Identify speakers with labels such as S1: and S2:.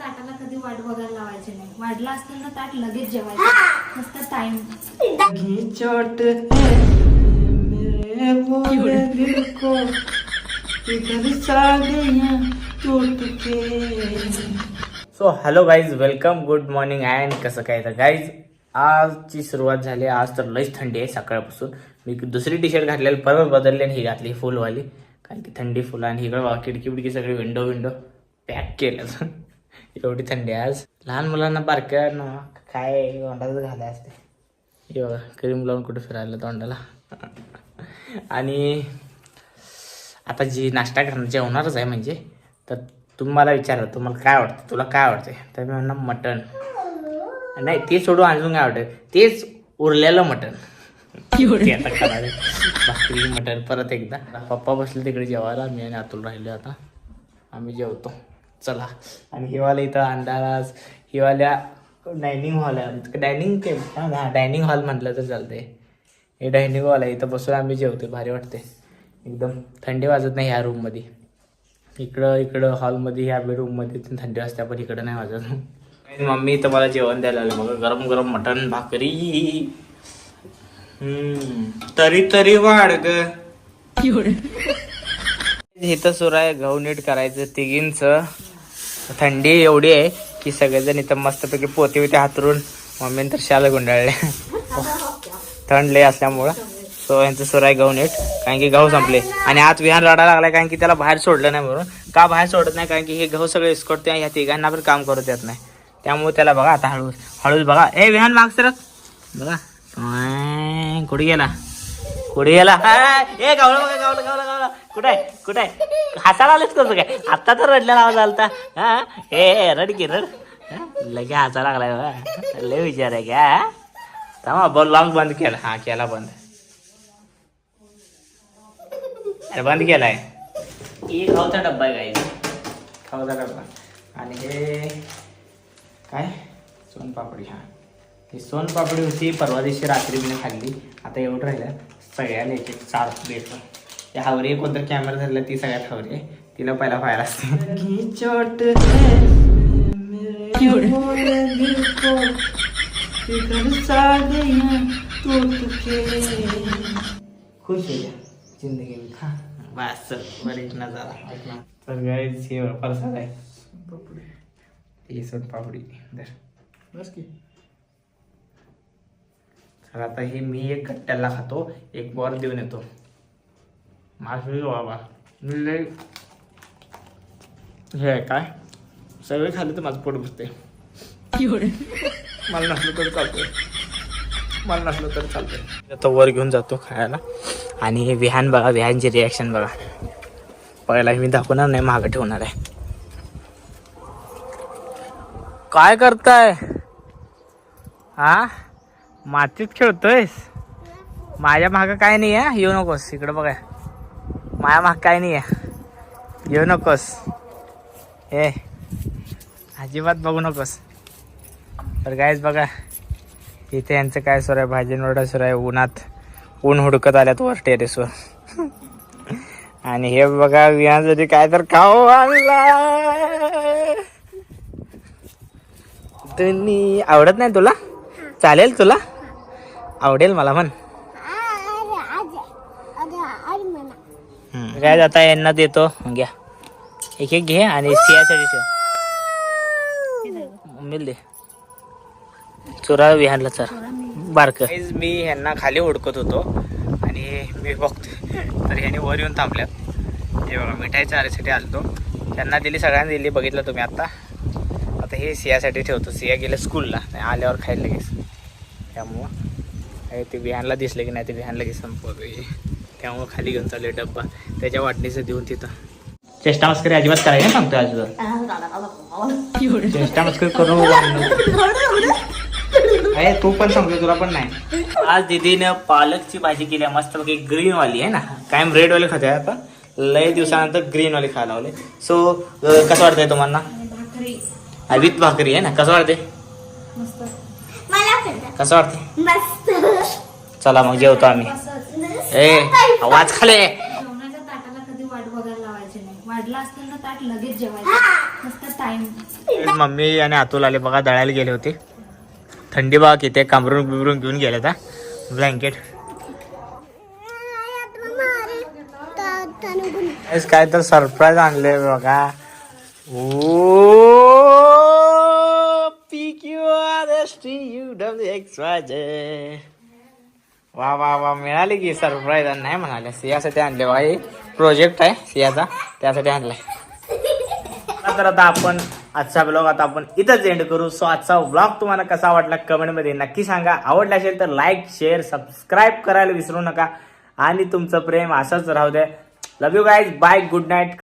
S1: ताटाला कधी वाट बघायला लावायची नाही. वाढला असतं ना ताट लगेच जेवायचं. टाइम
S2: की चोट मेरे बोले दिल को। किधर सा गया टूट के। So hello guys welcome good morning and कसं काय तर. गाईज आजची सुरुवात झाली. आज तर लईच थंडी आहे सकाळपासून. मी दुसरी टी शर्ट घातलेली परत बदलली आणि ही घातली फुलवाली कारण की थंडी फुलं आणि इकडं बघा खिडकी बिडकी सगळी विंडो विंडो पॅक केलं एवढी थंडी आज. लहान मुलांना बारक्या ना काय तोंडातच घालाय असते. बघा क्रीम लावून कुठे फिरायला तोंडाला. आणि आता जी नाश्ता करणार जेवणारच आहे म्हणजे तर तुम्ही मला विचारलं तुम्हाला काय आवडतं तुला काय आवडते तर मी म्हणणार मटण. नाही ते सोडून अजून काय आवडतं तेच उरलेलं मटण. ते आता मटण परत एकदा. पप्पा बसले तिकडे जेवायला मी आणि अतुल राहिले आता. आम्ही जेवतो. चला. आणि हिवाला इथं अंधारास हिवाल्या डायनिंग हॉल आहे डायनिंग ते हां डायनिंग हॉल म्हटलं तर चालतंय. हे डायनिंग हॉल आहे. इथं बसून आम्ही जेवतो भारी वाटते एकदम थंडी वाजत नाही ह्या रूममध्ये इकडं इकडं हॉलमध्ये ह्या रूममध्ये पण थंडी वाजते पण इकडं नाही वाजत. आणि मम्मी इथं मला जेवण द्यायला आलं बघा गरम गरम मटण भाकरी. हम्म. तरी तरी वाढ ग. इथं सुरू आहे गहू नीट करायचं तिघींच. थंडी एवढी आहे की सगळेजण इथं मस्तपैकी पोते होते हातरून मम्मीने तर शाल गुंडाळले. थंड लय असल्यामुळं. सो यांचं सुराय आहे गहू नीट कारण की गहू संपले. आणि आज विहान रडायला लागलाय कारण की त्याला बाहेर सोडलं नाही म्हणून. का बाहेर सोडत नाही? कारण की हे गहू सगळे इस्कोटते ह्या तिघांना पण काम करू देत नाही. त्यामुळे त्याला बघा आता हळूच. हळूच बघा. ए विहान माग सरक. बघा. कुठे गेला? कुठे गेला? ए गावलं बघा गावलं गावलं. कुठे आहे? कुठे आहे? हसायला आलेच कसं काय? आता तर रडलेला आवाज आलता. हा? हे रड की रड. लगे हसा लागलाय बघा. लय विचार आहे का? थांबा बोल लॉंग बंद केला. हा केला बंद. अरे बंद केलाय. हे खाऊचा डब्बा आहे काही खाऊचा डब्बा. आणि हे काय? सोनपापडी हा. ही सोनपापडी होती परवा दिवशी रात्री मी खाल्ली. आता एवढं राहिलं सगळ्याला एक एक चार प्लेट त्या हावरी कोणतं कॅमेरा धरला ती सगळ्यात हावरी आहे. तिला पहिला व्हायला असते. है खुश हो जा जिंदगी में खा। बस बड़ी नजारा तर गाइस हे प्रसाद आहे. ही सोन पापडी धर. बस की. तर आता हे मी एक गट्ट्याला खातो एक बॉल देऊन येतो. मासळी बाबा मी लय हे आहे काय? सगळे खाल्ले तर माझं पोट बसते मला नसलं तर चालतंय. मला नसलं तर चालतंय. आता वर घेऊन जातो खायला. आणि हे विहान बघा विहानची रिॲक्शन बघा. पहिला मी दाखवणार नाही मागं ठेवणार आहे. काय करताय? हा मातीत खेळतोयस? माझ्या मागं काय नाही आहे येऊ नकोस इकडं बघा. माया माग काय नाही आहे येऊ नकोस. हे अजिबात बघू नकोस. तर कायच बघा इथे यांचं काय सुरू आहे? भाजी नोडा सुरू आहे. उन्हात ऊन हुडकत आल्यात वर टेरेसवर आणि हे बघा विहासाठी काय तर खाऊ आणला तुम्ही आवडत नाही तुला? चालेल तुला? आवडेल मला म्हण काय आता यांना देतो. घ्या. एक एक घे आणि सियासाठी ठेव. मिल दे. चुरा विहानला सर बारक. मी ह्यांना खाली हुडकत होतो आणि मी बघतो तर ह्याने वर येऊन थांबल्यात. हे बघा मिठाई चारासाठी आलतो. त्यांना दिली सगळ्यांना दिली बघितलं तुम्ही आता. आता हे सियासाठी ठेवतो. सिया गेलं स्कूलला. आल्यावर खायला लगेच. त्यामुळं. हे ते बिहानला दिसले की नाही ते बिहान लगेच संपवतो. हे. त्यामुळं खाली घेऊन चालले डब्बा. त्याच्या वाटणीचं देऊन तिथं. चेष्टा मस्करी अजिबात करायला सांगतो अजिबात चेष्टा मस्करी करू अरे तू पण सांगतो तुला पण नाही. आज दीदीनं पालकची भाजी केली आहे मस्त पैकी ग्रीन वाली आहे ना? कायम रेड वाली खाते आता? लय दिवसानंतर ग्रीन वाली खायला लावले. सो कसं वाटतंय तुम्हाला? विथ भाकरी आहे ना? कसं वाटते
S1: मस्त.
S2: कसं वाटते
S3: मस्त.
S2: चला मग जेवतो आम्ही. ए आवाज खाले.
S1: जेवणाच्या ताटाला कधी वाट बघायला लावायची नाही. वाढला ताट लगेच जेवायचं. टाइम
S2: मम्मी आणि अतुल आले बघा दळायला गेले होते. थंडी बघा किती कांबरून बिबरून घेऊन गेले आता ब्लँकेट. काय तर सरप्राईज आणले बघा. O P Q R S T U W X Y Z वा वा वा. मिळाली की सरप्राईज नाही म्हणाले सियासाठी आणले वा हे प्रोजेक्ट आहे सियाचा. त्यासाठी आणलाय. तर आता आपण आजचा ब्लॉग आता आपण इथंच एंड करू. सो आजचा ब्लॉग तुम्हाला कसा वाटला कमेंटमध्ये नक्की सांगा. आवडला असेल तर लाईक शेअर सबस्क्राईब करायला विसरू नका. आणि तुमचं प्रेम असंच राहू द्या. Love you guys bye good night